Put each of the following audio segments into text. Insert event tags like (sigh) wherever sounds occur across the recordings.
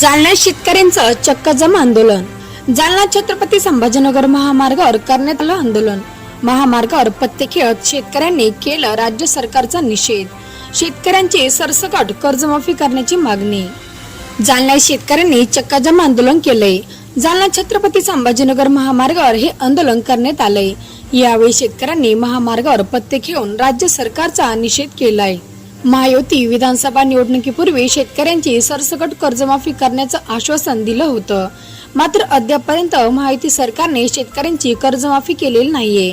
जालना शेतकऱ्यांचं चक्क जम आंदोलन. जालना छत्रपती संभाजीनगर महामार्गावर करण्यात आलं आंदोलन. महामार्गावर पत्ते खेळत शेतकऱ्यांनी केलं राज्य सरकारचा निषेध. शेतकऱ्यांची सरसकट कर्जमाफी करण्याची मागणी. जालना शेतकऱ्यांनी चक्काजाम आंदोलन केलंय. जालना छत्रपती संभाजीनगर महामार्गावर हे आंदोलन करण्यात आलंय. यावेळी शेतकऱ्यांनी महामार्गावर पत्ते खेळून राज्य सरकारचा निषेध केलाय. महायुती विधानसभा निवडणुकीपूर्वी शेतकऱ्यांची सरसकट कर्जमाफी करण्याचं आश्वासन दिलं होतं. मात्र अद्यापपर्यंत महायुती सरकारने शेतकऱ्यांची कर्जमाफी केलेली नाहीये.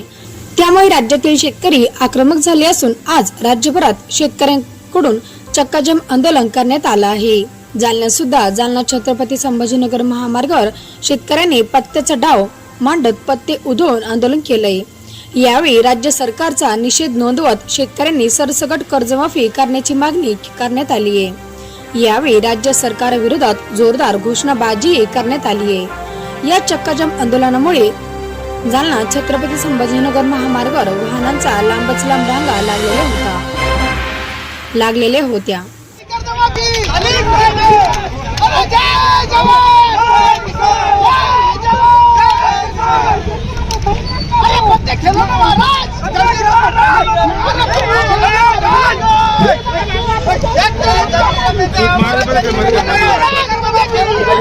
त्यामुळे राज्यातील शेतकरी आक्रमक झाले असून आज राज्यभरात शेतकऱ्यांकडून चक्काजाम आंदोलन करण्यात आलं आहे. जालन्यात सुद्धा जालना छत्रपती संभाजीनगर महामार्गावर शेतकऱ्यांनी पत्त्याचा डाव मांडत पत्ते उधळून आंदोलन केलंय. यावेळी राज्य सरकारचा निषेध नोंदवत शेतकऱ्यांनी सरसकट कर्जमाफी करण्याची मागणी करण्यात आली आहे. यावेळी राज्य सरकारविरोधात जोरदार घोषणाबाजी करण्यात आली आहे. या चक्काजाम आंदोलनामुळे जालना छत्रपती संभाजीनगर महामार्गावर वाहनांचा लांबच लांब रांगा लागलेल्या होता लागलेल्या होत्या कर्जमाफी अरे जय जवान जय जवान अरे पत्ते खेलो ना महाराज अरे पत्ते खेलो ना महाराज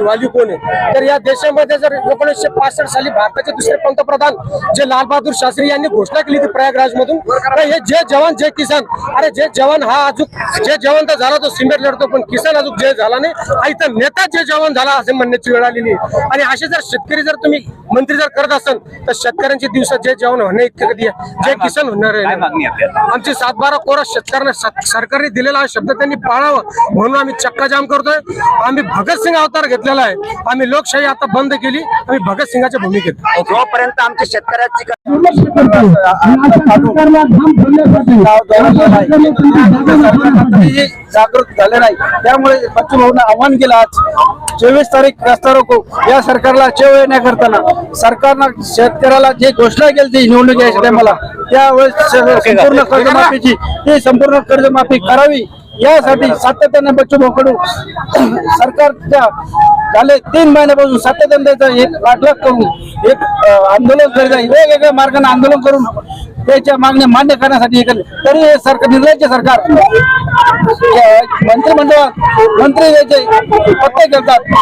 वाली कोण आहे? तर या देशामध्ये जर एकोणीसशे पासष्ट साली भारताचे दुसरे पंतप्रधान जे लाल बहादूर शास्त्री यांनी घोषणा केली होती प्रयागराज मधून हे जे जवान जे किसान अरे जे जवान हा अजून जे जवान तर झाला तो सिमेंट लढतो पण किसान अजून जे झाला नाही हा इथं नेता जे जवान झाला असे म्हणण्याची वेळ आलेली आणि असे जर शेतकरी जर तुम्ही मंत्री जर करत असाल तर शेतकऱ्यांच्या दिवसात जे जवान होणे इतके कधी जे किसान होणार आहे? आमची सातबारा कोरा शेतकऱ्यांना सत- सरकारने दिलेला हा शब्द त्यांनी पाळावं. म्हणून आम्ही चक्का जाम करतोय. आम्ही भगतसिंग अवतार घेतलेला आहे. आम्ही लोकशाही आता बंद केली. आम्ही भगतसिंगाच्या भूमिकेत जोपर्यंत आमच्या शेतकऱ्याची जागृत झाले नाही. त्यामुळे बच्चू भाऊनं आव्हान केलं आज. चोवीस तारीख रस्ता रोको. या सरकारला चेव येण्याकरताना सरकारनं शेतकऱ्याला जे घोषणा केली ती निवडणूक यायच्या टायमाला त्यावेळेस संपूर्ण कर्जमाफीची ती संपूर्ण कर्जमाफी करावी. यासाठी सातत्याने बच्चू भाऊकडून (clears throat) सरकारच्या झाले तीन महिन्यापासून सातत्याने त्याचा एक पाठलाग करून एक आंदोलन करीत आहे. वेगवेगळ्या मार्गाने आंदोलन करून त्याच्या मागण्या मान्य करण्यासाठी तरी हे सरकार निर्लज्ज सरकार मंत्रिमंडळात मंत्री याचे पत्ते करतात.